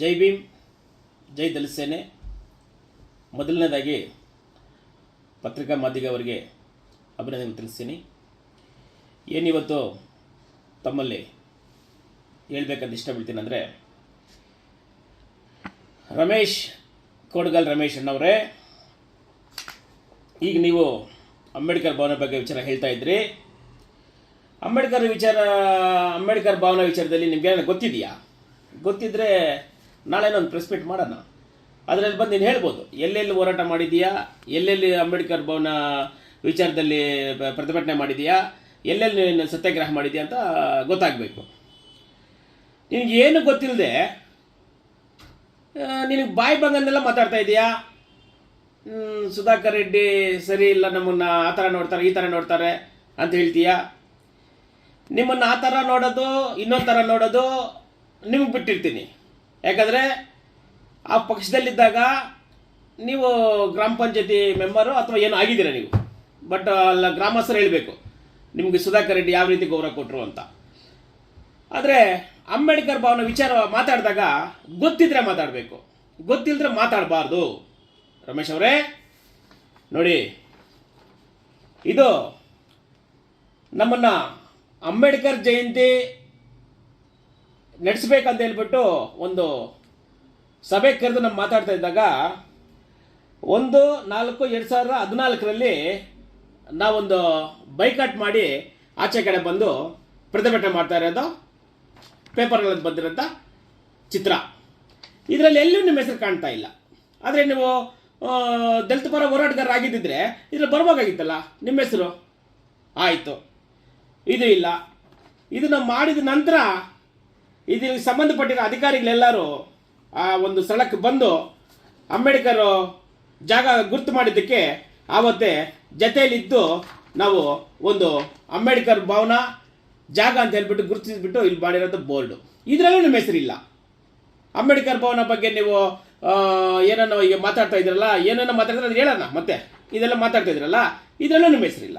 ಜೈ ಭೀಮ್, ಜೈ ದಲಿತ ಸೇನೆ. ಮೊದಲನೇದಾಗಿ ಪತ್ರಿಕಾ ಮಾಧ್ಯಮ ಅವರಿಗೆ ಅಭಿನಂದನೆ ತಿಳಿಸ್ತೀನಿ. ಏನಿವತ್ತು ತಮ್ಮಲ್ಲಿ ಹೇಳ್ಬೇಕಂತ ಇಷ್ಟಪಡ್ತೀನಿ ಅಂದರೆ, ರಮೇಶ್, ಕೋಡ್ಗಲ್ ರಮೇಶ್ ಅಣ್ಣವರೇ ಈಗ ನೀವು ಅಂಬೇಡ್ಕರ್ ಭವನ ಬಗ್ಗೆ ವಿಚಾರ ಹೇಳ್ತಾ ಇದ್ರಿ. ಅಂಬೇಡ್ಕರ್ ವಿಚಾರ, ಅಂಬೇಡ್ಕರ್ ಭವನ ವಿಚಾರದಲ್ಲಿ ನಿಮಗೆ ಗೊತ್ತಿದೆಯಾ? ಗೊತ್ತಿದ್ರೆ ನಾಳೆ ನಾನು ಪ್ರೆಸ್ ಮೀಟ್ ಮಾಡೋಣ. ಅದರಲ್ಲಿ ಬಂದು ನೀನು ಹೇಳ್ಬೋದು. ಎಲ್ಲೆಲ್ಲಿ ಹೋರಾಟ ಮಾಡಿದೀಯಾ ಎಲ್ಲೆಲ್ಲಿ ಅಂಬೇಡ್ಕರ್ ಭವನ ವಿಚಾರದಲ್ಲಿ ಪ್ರ- ಪ್ರತಿಭಟನೆ ಮಾಡಿದೀಯಾ ಎಲ್ಲೆಲ್ಲಿ ನೀನು ಸತ್ಯಾಗ್ರಹ ಮಾಡಿದೀಯಾ ಅಂತ ಗೊತ್ತಾಗಬೇಕು. ನಿನಗೆ ಏನು ಗೊತ್ತಿಲ್ಲದೆ ನಿನಗೆ ಬಾಯಿ ಬಂಗನ್ನೆಲ್ಲ ಮಾತಾಡ್ತಾ ಇದೆಯಾ? ಸುಧಾಕರ್ ರೆಡ್ಡಿ ಸರಿ ಇಲ್ಲ, ನಮ್ಮನ್ನು ಆ ಥರ ನೋಡ್ತಾರೆ, ಈ ಥರ ನೋಡ್ತಾರೆ ಅಂತ ಹೇಳ್ತೀಯಾ? ನಿಮ್ಮನ್ನು ಆ ಥರ ನೋಡೋದು, ಇನ್ನೊಂದು ಥರ ನೋಡೋದು, ನಿಮಗೆ ಬಿಟ್ಟಿರ್ತೀನಿ. ಯಾಕಂದರೆ ಆ ಪಕ್ಷದಲ್ಲಿದ್ದಾಗ ನೀವು ಗ್ರಾಮ ಪಂಚಾಯತಿ ಮೆಂಬರು ಅಥವಾ ಏನು ಆಗಿದ್ದೀರ ನೀವು. ಬಟ್ ಅಲ್ಲ ಗ್ರಾಮಸ್ಥರು ಹೇಳಬೇಕು, ನಿಮಗೆ ಸುಧಾಕರ್ ರೆಡ್ಡಿ ಯಾವ ರೀತಿ ಗೌರವ ಕೊಟ್ಟರು ಅಂತ. ಆದರೆ ಅಂಬೇಡ್ಕರ್ ಭಾವನ ವಿಚಾರ ಮಾತಾಡಿದಾಗ ಗೊತ್ತಿದ್ರೆ ಮಾತಾಡಬೇಕು ಗೊತ್ತಿಲ್ಲದ್ರೆ ಮಾತಾಡಬಾರ್ದು. ರಮೇಶ್ ಅವರೇ, ನೋಡಿ, ಇದು ನಮ್ಮನ್ನು ಅಂಬೇಡ್ಕರ್ ಜಯಂತಿ ನಡೆಸ್ಬೇಕಂತ ಹೇಳ್ಬಿಟ್ಟು ಒಂದು ಸಭೆ ಕರೆದು ನಮ್ಮ ಮಾತಾಡ್ತಾ ಇದ್ದಾಗ, ಒಂದು ನಾಲ್ಕು ಎರಡು ಸಾವಿರದ ಹದಿನಾಲ್ಕರಲ್ಲಿ ನಾವೊಂದು ಬೈಕಾಟ್ ಮಾಡಿ ಆಚೆ ಕಡೆ ಬಂದು ಪ್ರತಿಭಟನೆ ಮಾಡ್ತಾ ಇರೋದು, ಪೇಪರ್ಗಳಲ್ಲಿ ಬಂದಿರೋಂಥ ಚಿತ್ರ. ಇದರಲ್ಲಿ ಎಲ್ಲೂ ನಿಮ್ಮ ಹೆಸರು ಕಾಣ್ತಾ ಇಲ್ಲ. ಆದರೆ ನೀವು ದಲಿತ ಪರ ಹೋರಾಟಗಾರರಾಗಿದ್ದಿದ್ರೆ ಇದ್ರಲ್ಲಿ ಬರ್ಬೇಕಾಗಿತ್ತಲ್ಲ, ನಿಮ್ಮ ಹೆಸರು? ಆಯಿತು. ಇದು ಇಲ್ಲ. ಇದನ್ನು ಮಾಡಿದ ನಂತರ ಇದಕ್ಕೆ ಸಂಬಂಧಪಟ್ಟಿರೋ ಅಧಿಕಾರಿಗಳೆಲ್ಲರೂ ಆ ಒಂದು ಸ್ಥಳಕ್ಕೆ ಬಂದು ಅಂಬೇಡ್ಕರ್ ಜಾಗ ಗುರ್ತು ಮಾಡಿದ್ದಕ್ಕೆ ಆವತ್ತೇ ಜತೆಯಲ್ಲಿದ್ದು ನಾವು ಒಂದು ಅಂಬೇಡ್ಕರ್ ಭವನ ಜಾಗ ಅಂತ ಹೇಳ್ಬಿಟ್ಟು ಗುರುತಿಸ್ಬಿಟ್ಟು ಇಲ್ಲಿ ಮಾಡಿರೋದು ಬೋರ್ಡು. ಇದರಲ್ಲೂ ನಿಮ್ಮ ಹೆಸರಿಲ್ಲ. ಅಂಬೇಡ್ಕರ್ ಭವನ ಬಗ್ಗೆ ನೀವು ಏನನ್ನೋ ಈಗ ಮಾತಾಡ್ತಾ ಇದ್ರಲ್ಲ, ಏನನ್ನೋ ಮಾತಾಡಿದ್ರೆ ಅದು ಹೇಳೋಣ ಮತ್ತೆ. ಇದೆಲ್ಲ ಮಾತಾಡ್ತಾ ಇದ್ರಲ್ಲ, ಇದರಲ್ಲೂ ನಿಮ್ಮ ಹೆಸರಿಲ್ಲ.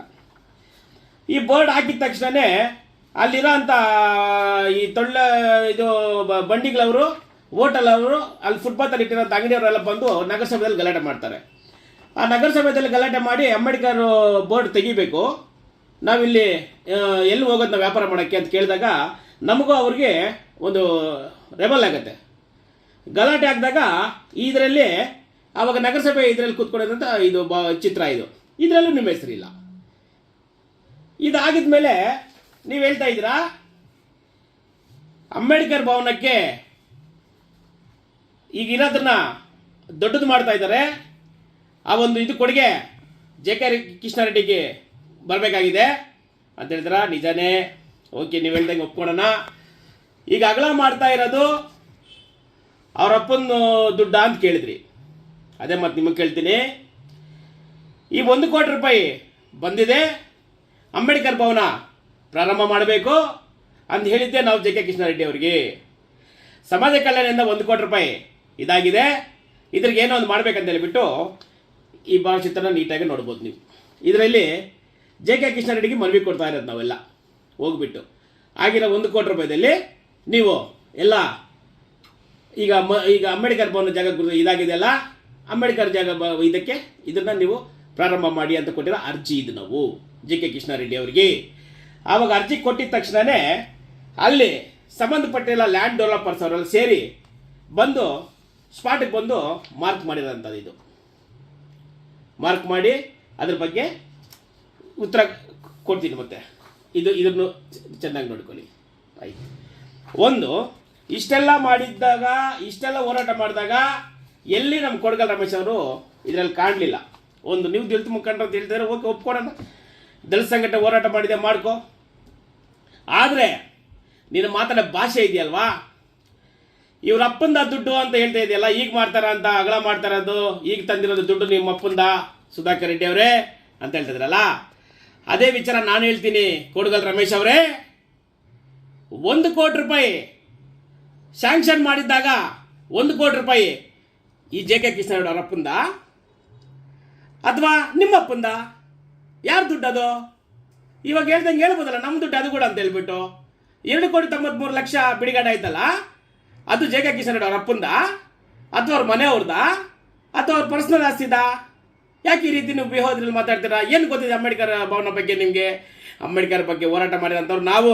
ಈ ಬೋರ್ಡ್ ಹಾಕಿದ ತಕ್ಷಣನೇ ಅಲ್ಲಿರೋ ಅಂಥ ಈ ತೊಳ್ಳ, ಇದು ಬಂಡಿಗಳವರು ಹೋಟೆಲ್ ಅವರು ಅಲ್ಲಿ ಫುಟ್ಪಾತಲ್ಲಿ ಇಟ್ಟಿರೋಂಥ ಅಂಗಡಿಯವರೆಲ್ಲ ಬಂದು ನಗರಸಭೆಯಲ್ಲಿ ಗಲಾಟೆ ಮಾಡ್ತಾರೆ. ಆ ನಗರಸಭೆಯಲ್ಲಿ ಗಲಾಟೆ ಮಾಡಿ ಅಂಬೇಡ್ಕರ್ ಬೋರ್ಡ್ ತೆಗಿಬೇಕು. ನಾವಿಲ್ಲಿ ಎಲ್ಲಿ ಹೋಗೋದು ನಾವು ವ್ಯಾಪಾರ ಮಾಡೋಕ್ಕೆ ಅಂತ ಕೇಳಿದಾಗ ನಮಗೂ ಅವ್ರಿಗೆ ಒಂದು ರೆಬಲ್ ಆಗುತ್ತೆ. ಗಲಾಟೆ ಆಗಿದಾಗ ಇದರಲ್ಲಿ ಆವಾಗ ನಗರಸಭೆ ಇದರಲ್ಲಿ ಕೂತ್ಕೊಂಡಿದ್ದಂಥ ಇದು ಬ, ಚಿತ್ರ ಇದು. ಇದರಲ್ಲೂ ನಿಮ್ಮ ಹೆಸರಿಲ್ಲ. ಇದಾಗಿದ ಮೇಲೆ ನೀವು ಹೇಳ್ತಾ ಇದ್ದೀರಾ? ಅಂಬೇಡ್ಕರ್ ಭವನಕ್ಕೆ ಈಗ ಇರೋದನ್ನ ದೊಡ್ಡದು ಮಾಡ್ತಾ ಇದ್ದಾರೆ. ಆ ಒಂದು ಇದು ಕೊಡುಗೆ ಜೆ ಕೆ ಕೃಷ್ಣಾರೆಡ್ಡಿಗೆ ಬರಬೇಕಾಗಿದೆ. ಅಂತ ಹೇಳಿದ್ರ ನಿಜಾನೇ. ಓಕೆ, ನೀವು ಹೇಳ್ದಂಗೆ ಒಪ್ಕೊಳ್ಳೋಣ ಈಗ ಅಗಲ ಮಾಡ್ತಾ ಇರೋದು ಅವ್ರ ಅಪ್ಪನ ದುಡ್ಡ ಅಂತ ಕೇಳಿದ್ರಿ. ಅದೇ ಮತ್ತೆ ನಿಮಗೆ ಕೇಳ್ತೀನಿ. ಈ ಒಂದು ಕೋಟಿ ರೂಪಾಯಿ ಬಂದಿದೆ. ಅಂಬೇಡ್ಕರ್ ಭವನ ಪ್ರಾರಂಭ ಮಾಡಬೇಕು ಅಂತ ಹೇಳಿದ್ದೆ ನಾವು ಜೆ ಕೆ ಕೃಷ್ಣಾರೆಡ್ಡಿ ಅವರಿಗೆ. ಸಮಾಜ ಕಲ್ಯಾಣದಿಂದ ಒಂದು ಕೋಟಿ ರೂಪಾಯಿ ಇದಾಗಿದೆ. ಇದ್ರಿಗೆ ಏನೋ ಒಂದು ಮಾಡ್ಬೇಕಂತ ಹೇಳಿಬಿಟ್ಟು ಈ ಭಾವಚಿತ್ರನ ನೀಟಾಗಿ ನೋಡ್ಬೋದು ನೀವು. ಇದರಲ್ಲಿ ಜೆ ಕೆ ಕೃಷ್ಣಾರೆಡ್ಡಿಗೆ ಮನವಿ ಕೊಡ್ತಾ ಇರೋದು ನಾವೆಲ್ಲ. ಹೋಗ್ಬಿಟ್ಟು. ಆಗಿರೋ ಒಂದು ಕೋಟಿ ರೂಪಾಯಿದಲ್ಲಿ ನೀವು ಎಲ್ಲ ಈಗ ಮ, ಈಗ ಅಂಬೇಡ್ಕರ್ ಭವನ ಜಾಗ ಗುರು- ಇದಾಗಿದೆಯಲ್ಲ, ಅಂಬೇಡ್ಕರ್ ಜಾಗ ಬ, ಇದಕ್ಕೆ ಇದನ್ನು ನೀವು ಪ್ರಾರಂಭ ಮಾಡಿ ಅಂತ ಕೊಟ್ಟಿರೋ ಅರ್ಜಿ ಇದು ನಾವು, ಜೆ ಕೆ ಕೃಷ್ಣಾರೆಡ್ಡಿ ಅವರಿಗೆ. ಆವಾಗ ಅರ್ಜಿ ಕೊಟ್ಟಿದ ತಕ್ಷಣವೇ ಅಲ್ಲಿ ಸಂಬಂಧಪಟ್ಟೆಲ್ಲ ಲ್ಯಾಂಡ್ ಡೆವಲಪರ್ಸ್ ಅವರೆಲ್ಲ ಸೇರಿ ಬಂದು ಸ್ಪಾಟಿಗೆ ಬಂದು ಮಾರ್ಕ್ ಮಾಡಿರೋಂಥದ್ದು ಇದು. ಮಾರ್ಕ್ ಮಾಡಿ ಅದ್ರ ಬಗ್ಗೆ ಉತ್ತರ ಕೊಡ್ತೀನಿ ಮತ್ತೆ. ಇದು ಇದನ್ನು ಚೆನ್ನಾಗಿ ನೋಡ್ಕೊಳ್ಳಿ. ಆಯ್ತು. ಒಂದು, ಇಷ್ಟೆಲ್ಲ ಮಾಡಿದ್ದಾಗ, ಇಷ್ಟೆಲ್ಲ ಹೋರಾಟ ಮಾಡಿದಾಗ ಎಲ್ಲಿ ನಮ್ಮ ಕೊಡಗಲ್ ರಮೇಶ್ ಅವರು ಇದರಲ್ಲಿ ಕಾಣಲಿಲ್ಲ. ಒಂದು ನೀವು ದಲಿತ ಮುಖಂಡರು ಹೇಳ್ತಾರೆ ಓಕೆ, ಒಪ್ಕೊಡೋಣ. ದಲಿತ ಸಂಘಟನೆ ಹೋರಾಟ ಮಾಡಿದೆ, ಮಾಡ್ಕೋ. ಆದರೆ, ನಿನ್ನ ಮಾತಾಡೋ ಭಾಷೆ ಇದೆಯಲ್ವಾ? ಇವ್ರ ಅಪ್ಪಂದ ದುಡ್ಡು ಅಂತ ಹೇಳ್ತಾ ಇದೆಯಲ್ಲ, ಈಗ ಮಾಡ್ತಾರ ಅಂತ ಅಗಳ ಮಾಡ್ತಾರ ಅದು ಈಗ ತಂದಿರೋದು ದುಡ್ಡು ನಿಮ್ಮ ಅಪ್ಪಂದ, ಸುಧಾಕರ್ ರೆಡ್ಡಿ ಅವರೇ ಅಂತ ಹೇಳ್ತಿದ್ರಲ್ಲ? ಅದೇ ವಿಚಾರ ನಾನು ಹೇಳ್ತೀನಿ, ಕೋಡುಗಲ್ ರಮೇಶ್ ಅವರೇ. ಒಂದು ಕೋಟಿ ರೂಪಾಯಿ ಸ್ಯಾಂಕ್ಷನ್ ಮಾಡಿದ್ದಾಗ ಒಂದು ಕೋಟಿ ರೂಪಾಯಿ ಈ ಜೆ ಕೆ ಕೃಷ್ಣಗೌಡ ಅವರ ಅಪ್ಪಂದ ಅಥವಾ ನಿಮ್ಮ ಅಪ್ಪಂದ? ಯಾರು ದುಡ್ಡು ಅದು ಇವಾಗ ಹೇಳ್ದಂಗೆ ಹೇಳ್ಬೋದಲ್ಲ ನಮ್ಮ ದುಡ್ಡು ಅದು ಕೂಡ ಅಂತ ಹೇಳ್ಬಿಟ್ಟು. ಎರಡು ಕೋಟಿ ತೊಂಬತ್ಮೂರು ಲಕ್ಷ ಬಿಡುಗಡೆ ಆಯ್ತಲ್ಲ? ಅದು ಜೆ ಕೆ ಕಿಶನ್ ಅವ್ರ ಅಪ್ಪಂದ? ಅಥವಾ ಅವ್ರ ಮನೆಯವ್ರದ? ಅಥವಾ ಅವ್ರ ಪರ್ಸನಲ್ ಆಸ್ತಿದ? ಯಾಕೆ ಈ ರೀತಿ ನೀವು ಬಿಹೋದ್ರಲ್ಲಿ ಮಾತಾಡ್ತೀರಾ? ಏನು ಗೊತ್ತಿದೆ ಅಂಬೇಡ್ಕರ್ ಭವನ ಬಗ್ಗೆ ನಿಮಗೆ? ಅಂಬೇಡ್ಕರ್ ಬಗ್ಗೆ ಹೋರಾಟ ಮಾಡಿದಂಥವ್ರು ನಾವು.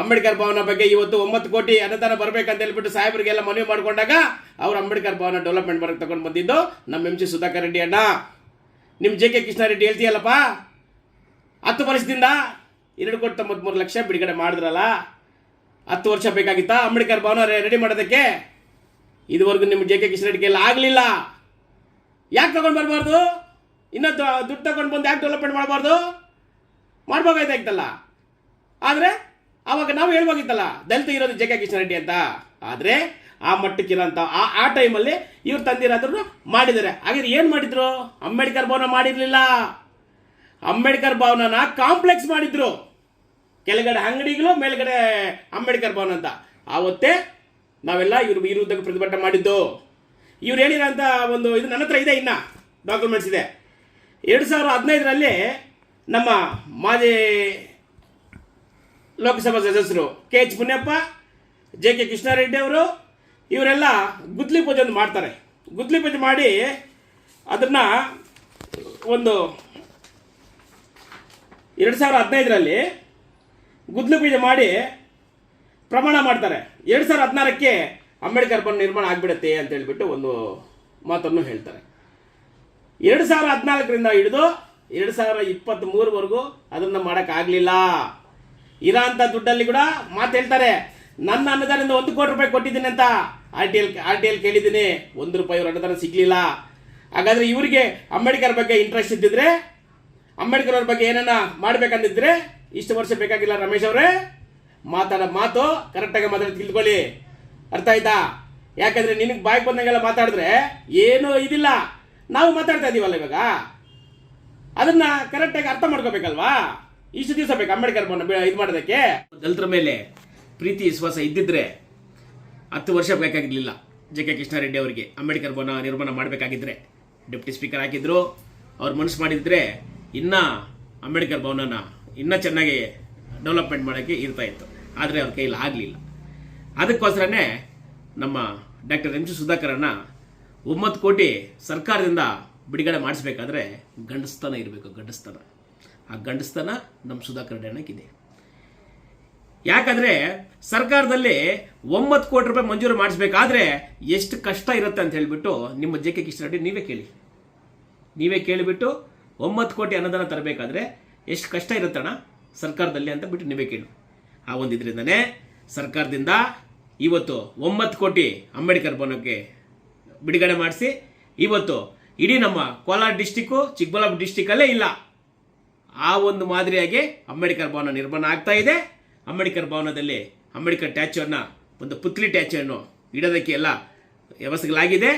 ಅಂಬೇಡ್ಕರ್ ಭವನ ಬಗ್ಗೆ ಇವತ್ತು ಒಂಬತ್ತು ಕೋಟಿ ಅನುದಾನ ಬರಬೇಕಂತ ಹೇಳ್ಬಿಟ್ಟು ಸಾಹೇಬರಿಗೆಲ್ಲ ಮನವಿ ಮಾಡಿಕೊಂಡಾಗ ಅವ್ರು ಅಂಬೇಡ್ಕರ್ ಭವನ ಡೆವಲಪ್ಮೆಂಟ್ ಬರಕ್ಕೆ ತಗೊಂಡು ಬಂದಿದ್ದು ನಮ್ಮ ಎಂ ಸಿ ಸುಧಾಕರ್ ರೆಡ್ಡಿ ಅಣ್ಣ. ನಿಮ್ಮ ಜೆ ಕೆ ಕೃಷ್ಣಾರೆಡ್ಡಿ ಹೇಳ್ತೀಯಲ್ಲಪ್ಪ? ಹತ್ತು ವರ್ಷದಿಂದ ಎರಡು ಕೋಟಿ ತೊಂಬತ್ಮೂರು ಲಕ್ಷ ಬಿಡುಗಡೆ ಮಾಡಿದ್ರಲ್ಲ, ಹತ್ತು ವರ್ಷ ಬೇಕಾಗಿತ್ತಾ? ಅಂಬೇಡ್ಕರ್ ಭವನ ರೆಡಿ ಮಾಡೋದಕ್ಕೆ? ಇದುವರೆಗೂ ನಿಮ್ಮ ಜೆ ಕೆ ಕಿಶನ್ ಎಲ್ಲ ಆಗಲಿಲ್ಲ. ಯಾಕೆ ತಗೊಂಡು ಬರಬಾರ್ದು? ಇನ್ನೂ ದುಡ್ಡು ತಗೊಂಡು ಬಂದು ಯಾಕೆ ಡೆವಲಪ್ಮೆಂಟ್ ಮಾಡಬಾರ್ದು? ಮಾಡ್ಬೇಕಾಯ್ತಾಗಿತ್ತಲ್ಲ ಆದರೆ ಆವಾಗ ನಾವು ಹೇಳ್ಬೋಗಿತ್ತಲ್ಲ ದಲಿತ ಇರೋದು ಜೆ ಕೆ ಕಿಶನ್ ರೆಡ್ಡಿ ಅಂತ. ಆದರೆ, ಆ ಮಟ್ಟಕ್ಕಿರೋಂಥ, ಆ ಆ ಟೈಮಲ್ಲಿ ಇವ್ರು ತಂದಿರೋದ್ರು ಮಾಡಿದ್ದಾರೆ. ಹಾಗಾದ್ರೆ ಏನು ಮಾಡಿದ್ರು? ಅಂಬೇಡ್ಕರ್ ಭವನ ಮಾಡಿರಲಿಲ್ಲ. ಅಂಬೇಡ್ಕರ್ ಭವನನ ಕಾಂಪ್ಲೆಕ್ಸ್ ಮಾಡಿದ್ರು. ಕೆಳಗಡೆ ಅಂಗಡಿಗಳು, ಮೇಲ್ಗಡೆ ಅಂಬೇಡ್ಕರ್ ಭವನ ಅಂತ. ಆವತ್ತೇ ನಾವೆಲ್ಲ ಇವ್ರ ವಿರುದ್ಧ ಪ್ರತಿಭಟನೆ ಮಾಡಿದ್ದು. ಇವ್ರು ಹೇಳಿರೋಂಥ ಒಂದು ಇದು ನನ್ನ ಹತ್ರ ಇದೆ ಇನ್ನ ಡಾಕ್ಯುಮೆಂಟ್ಸ್ ಇದೆ. ಎರಡು ಸಾವಿರ ಹದಿನೈದರಲ್ಲಿ ನಮ್ಮ ಮಾಜಿ ಲೋಕಸಭಾ ಸದಸ್ಯರು K H Punyappa, J K Krishnareddy ಅವರು, ಇವರೆಲ್ಲ ಗುದ್ಲಿ ಪೂಜೆ ಒಂದು ಮಾಡ್ತಾರೆ. ಗುದ್ಲಿ ಪೂಜೆ ಮಾಡಿ ಅದನ್ನು ಒಂದು ಎರಡು ಸಾವಿರ ಹದಿನೈದರಲ್ಲಿ ಗುದ್ಲು ಪೂಜೆ ಮಾಡಿ ಪ್ರಮಾಣ ಮಾಡ್ತಾರೆ. ಎರಡು ಸಾವಿರ ಹದಿನಾರಕ್ಕೆ ಅಂಬೇಡ್ಕರ್ ಬಂದು ನಿರ್ಮಾಣ ಆಗಿಬಿಡುತ್ತೆ ಅಂತ ಹೇಳ್ಬಿಟ್ಟು ಒಂದು ಮಾತನ್ನು ಹೇಳ್ತಾರೆ. ಎರಡು ಸಾವಿರ ಹದಿನಾಲ್ಕರಿಂದ ಹಿಡಿದು ಎರಡು ಸಾವಿರ ಇಪ್ಪತ್ತ್ ಮೂರವರೆಗೂ ಅದನ್ನು ಮಾಡೋಕ್ಕಾಗಲಿಲ್ಲ ಇರೋ ಅಂಥ ದುಡ್ಡಲ್ಲಿ ಕೂಡ ಮಾತು ಹೇಳ್ತಾರೆ, ನನ್ನ ಅನುದಾನದಿಂದ ಒಂದು ಕೋಟಿ ರೂಪಾಯಿ ಕೊಟ್ಟಿದ್ದೀನಿ ಅಂತ R T L R T L ಕೇಳಿದ್ದೀನಿ. ಒಂದು ರೂಪಾಯಿ ಅವ್ರ ಅನುದಾನ ಸಿಗಲಿಲ್ಲ. ಹಾಗಾದರೆ ಇವರಿಗೆ ಅಂಬೇಡ್ಕರ್ ಬಗ್ಗೆ ಇಂಟ್ರೆಸ್ಟ್ ಇದ್ದಿದ್ರೆ ಅಂಬೇಡ್ಕರ್ ಅವ್ರ ಬಗ್ಗೆ ಏನನ್ನ ಮಾಡ್ಬೇಕಂದಿದ್ರೆ ಇಷ್ಟು ವರ್ಷ ಬೇಕಾಗಿಲ್ಲ ರಮೇಶ್ ಅವರೇ. ಮಾತಾಡೋ ಮಾತು ಕರೆಕ್ಟಾಗಿ ಮಾತಾಡಿ ತಿಳ್ಕೊಳ್ಳಿ. ಅರ್ಥ ಆಯ್ತಾ? ಯಾಕಂದ್ರೆ ನಿನಗೆ ಬಾಯ್ಗೆ ಬಂದಂಗೆಲ್ಲ ಮಾತಾಡಿದ್ರೆ ಏನೂ ಇದಿಲ್ಲ. ನಾವು ಮಾತಾಡ್ತಾ ಇದೀವಲ್ಲ ಇವಾಗ. ಅದನ್ನ ಕರೆಕ್ಟಾಗಿ ಅರ್ಥ ಮಾಡ್ಕೋಬೇಕಲ್ವಾ? ಇಷ್ಟು ದಿವಸ ಬೇಕು ಅಂಬೇಡ್ಕರ್ ಇದು ಮಾಡೋದಕ್ಕೆ. ದಲಿತರ ಮೇಲೆ ಪ್ರೀತಿ, ವಿಶ್ವಾಸ ಇದ್ದಿದ್ರೆ ಹತ್ತು ವರ್ಷ ಬೇಕಾಗಿರಲಿಲ್ಲ. ಜೆ ಕೆ ಕೃಷ್ಣಾರೆಡ್ಡಿ ಅವರಿಗೆ ಅಂಬೇಡ್ಕರ್ ಭವನ ನಿರ್ಮಾಣ ಮಾಡಬೇಕಾಗಿದ್ರೆ. ಡೆಪ್ಟಿ ಸ್ಪೀಕರ್ ಹಾಕಿದ್ರು ಅವ್ರು ಮನಸ್ಸು ಮಾಡಿದ್ರೆ ಇನ್ನೂ ಅಂಬೇಡ್ಕರ್ ಭವನನ ಇನ್ನೂ ಚೆನ್ನಾಗಿ ಡೆವಲಪ್ಮೆಂಟ್ ಮಾಡೋಕ್ಕೆ ಇರ್ತಾ ಇತ್ತು. ಆದರೆ ಅವ್ರ ಕೈಲಿ ಆಗಲಿಲ್ಲ. ಅದಕ್ಕೋಸ್ಕರನೇ ನಮ್ಮ ಡಾಕ್ಟರ್ ಎಂ ಸಿ ಸುಧಾಕರನ್ನ ಒಂಬತ್ತು ಕೋಟಿ ಸರ್ಕಾರದಿಂದ ಬಿಡುಗಡೆ ಮಾಡಿಸ್ಬೇಕಾದ್ರೆ ಗಂಡಸ್ತನ ಇರಬೇಕು, ಗಂಡಸ್ತನ. ಆ ಗಂಡಸ್ತನ ನಮ್ಮ ಸುಧಾಕರ್ ಅಣ್ಣಕ್ಕಿದೆ ಯಾಕಂದರೆ ಸರ್ಕಾರದಲ್ಲಿ ಒಂಬತ್ತು ಕೋಟಿ ರೂಪಾಯಿ ಮಂಜೂರು ಮಾಡಿಸ್ಬೇಕಾದ್ರೆ ಎಷ್ಟು ಕಷ್ಟ ಇರುತ್ತೆ ಅಂತ ಹೇಳಿಬಿಟ್ಟು ನಿಮ್ಮ ಜೆ ಕೆ ಕಿಶನ್ ರೆಡ್ಡಿ ನೀವೇ ಕೇಳಿ. ನೀವೇ ಕೇಳಿಬಿಟ್ಟು ಒಂಬತ್ತು ಕೋಟಿ ಅನುದಾನ ತರಬೇಕಾದ್ರೆ ಎಷ್ಟು ಕಷ್ಟ ಇರುತ್ತಣ ಸರ್ಕಾರದಲ್ಲಿ ಅಂತ ಬಿಟ್ಟು ನಿಮಗೆ ಕೇಳಿ. ಆ ಒಂದು ಇದರಿಂದನೇ ಸರ್ಕಾರದಿಂದ ಇವತ್ತು ಒಂಬತ್ತು ಕೋಟಿ ಅಂಬೇಡ್ಕರ್ ಭವನಕ್ಕೆ ಬಿಡುಗಡೆ ಮಾಡಿಸಿ, ಇವತ್ತು ಇಡೀ ನಮ್ಮ ಕೋಲಾರ ಡಿಸ್ಟಿಕ್ಕು ಚಿಕ್ಕಬಳ್ಳಾಪುರ ಡಿಸ್ಟಿಕಲ್ಲೇ ಇಲ್ಲ. ಆ ಒಂದು ಮಾದರಿಯಾಗಿ ಅಂಬೇಡ್ಕರ್ ಭವನ ನಿರ್ಮಾಣ ಆಗ್ತಾ ಇದೆ. ಅಂಬೇಡ್ಕರ್ ಭವನದಲ್ಲಿ ಅಂಬೇಡ್ಕರ್ ಟ್ಯಾಚುವನ್ನು ಒಂದು ಪುತ್ಲಿ ಟ್ಯಾಚುವನ್ನು ಇಡೋದಕ್ಕೆ ಎಲ್ಲ ವ್ಯವಸ್ಥೆಗಳಾಗಿದೆ.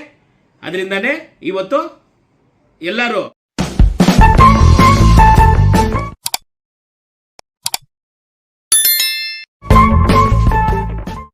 ಅದರಿಂದನೇ ಇವತ್ತು ಎಲ್ಲರೂ